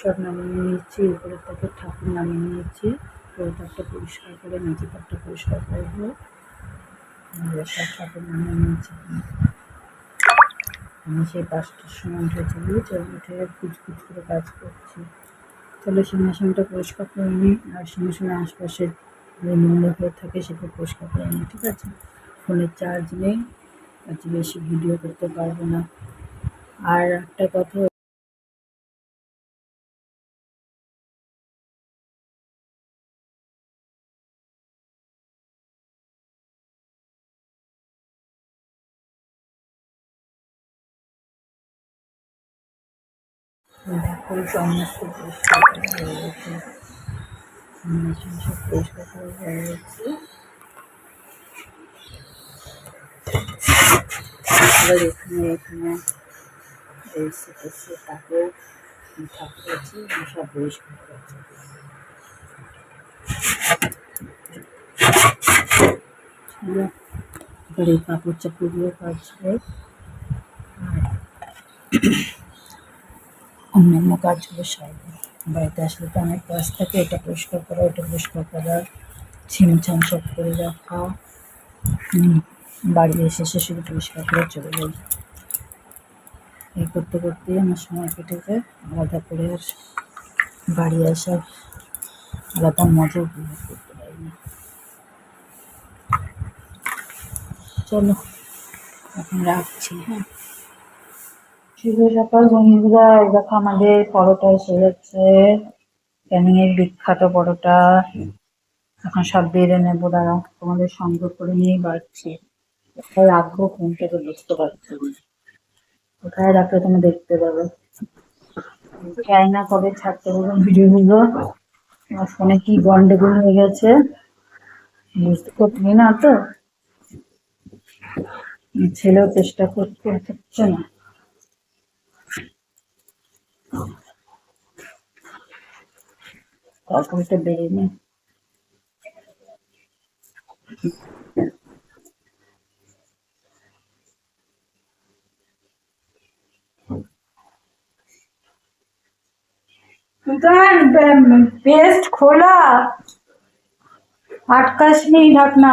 সব নামিয়ে নিয়েছি উপরের তাকে ঠাকুর নামিয়ে নিয়েছি। উপরের তাকটা পরিষ্কার করে তাকটা পরিষ্কার আর সব ঠাকুর নামিয়ে নিয়েছি। আমি সেই পাঁচটার সময় উঠেছি, বুঝেছ? উঠে কুচকুচ করে কাজ করছি। তাহলে সিংহাসনটা পরিষ্কার করে নিই, আর সিংহাসনের আশপাশে যে নোংরা থাকে সেটা পরিষ্কার করে নিই, ঠিক আছে? ফোনের চার্জ নেই আজ বেশি ভিডিও করতে পারব না। আর একটা কথা দেখো সমস্ত পরিষ্কার করা হয়ে গেছে সব পরিষ্কার করা হয়ে এখানে এখানে এসে এসে আছে সব পরিষ্কার কাপড় চাপড়গুলো কাচবে আর অন্যান্য কাজগুলো সারবো। বাড়িতে আসলে তো অনেক কাজ থাকে, এটা পরিষ্কার করা, ওটা পরিষ্কার করা ছিমছাম সব করে রাখা। বাড়ি এসে এসে শুধু পরিষ্কার করে চলে যাই। এই করতে করতেই আমার সময় কেটে যায়, আলাদা করে আর বাড়ি আসার আলাদা মজা উপভোগ করতে পারি না। চলো, এখন রাখছি হ্যাঁ। শুভ সকাল বন্ধুরা দেখো আমাদের পরোটা এসে গেছে। ক্যানিং এর বিখ্যাত পরোটা। এখন সব বেড়ে নেব দাঁড়া তোমাদের সংগ্রহ করে নিয়েই বাড়ছি। কোথায় রাখব তো বুঝতে পারছি কোথায় রাখলে তুমি দেখতে পাবে। জানি না কবে ছাড়তে পারব ভিডিওগুলো। আমার ফোনে কি গন্ডগোল হয়ে গেছে, বুঝতে পারছি না তো। ছেলেও চেষ্টা করতে হচ্ছে না। Welcome to baby. पेस्ट खोला अटकश नहीं ढकना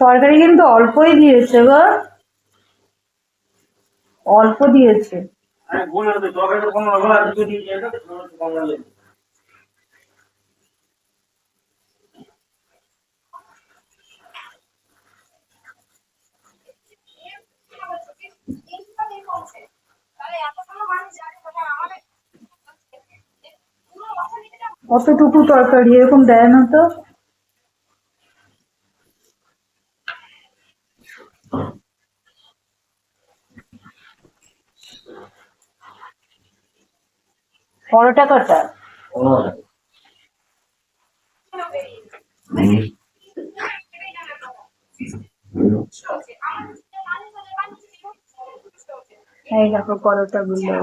বলে কিন্তু অল্পই দিয়েছে লাগল অল্প দুটো দিয়ে দিয়ে দাও, একটু কম লাগল। অতটুকু তরকারি এরকম দেয় না তো পরোটা কটা এই দেখো পরোটা গুলো।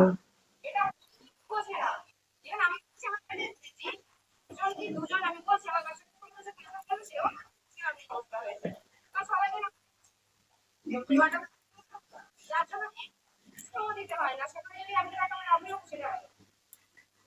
দিতে হয় না সেখানে যদি আমি টাকা আমিও খুশি হয়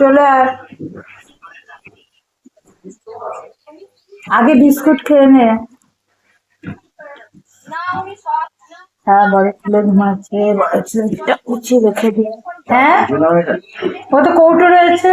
চলে আয়। আগে বিস্কুট খেয়ে নে। হ্যাঁ বড় ছেলে ঘুমাচ্ছে, বড় ছেলেটা উঠিয়ে রেখে দিই হ্যাঁ? ও তো কৌটো রয়েছে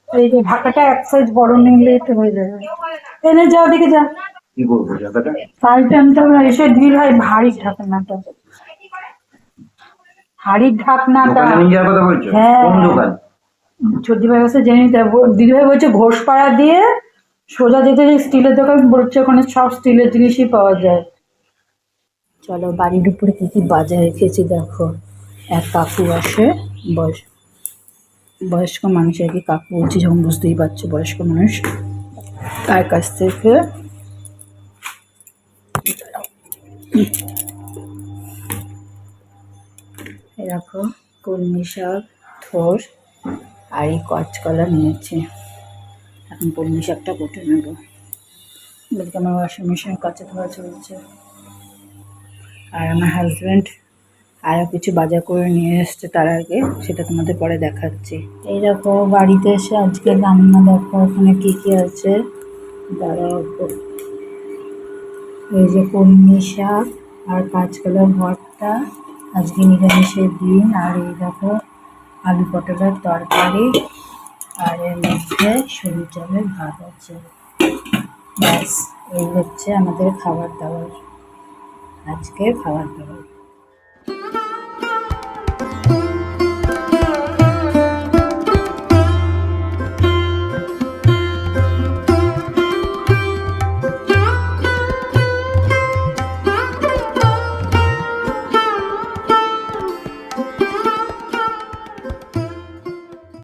এই যে ঢাকাটা এক সাইজ বড় নিলে তো হয়ে যাবে এনে যাও দিকে যা কি বলব দাদাটা পাল্টে আনতে হবে এসে দিল হয় ভারী ঢাকনাটা। হাড়ির ঢাকনাটা। হ্যাঁ। কোন দোকান? ছোটদি ভাই কাছে জেনে নিতে দিদিভাই বলছে ঘোষপাড়া দিয়ে সোজা যেতে যে স্টিলের দোকান বলছে ওখানে সব স্টিলের জিনিসই পাওয়া যায়। চলো বাড়ির উপরে কি কি বাজার রেখেছি দেখো। এক কাকু আসে বয়স বয়স্ক মানুষ আর কি কাকু বলছি যখন বুঝতেই পারছ, বয়স্ক মানুষ। তার কাছ থেকে দেখো, কলমি শাক, থোর, আর এই কচকলা নিয়েছে। এখন কলমি শাকটা কুটে নেব। বলতে আমার ওয়াশিং মেশিন কাঁচা ধোয়া চলছে। আর আমার হাজব্যান্ড আরও কিছু বাজার করে নিয়ে এসছে তার আগে, সেটা তোমাদের পরে দেখাচ্ছি। এই দেখো, বাড়িতে এসে আজকে রান্না দেখো, ওখানে কী কী আছে? দাঁড়াও এই যে কলমি শাক আর কাঁচকলার ভর্তা, আজকে নিরামিষের দিন, আর এই দেখো আলু পটলের তরকারি, আর এর মধ্যে সরু চালের ভাত আছে। ব্যাস, এই হচ্ছে আমাদের খাবার দাবার। আজকে খাবার দাবার।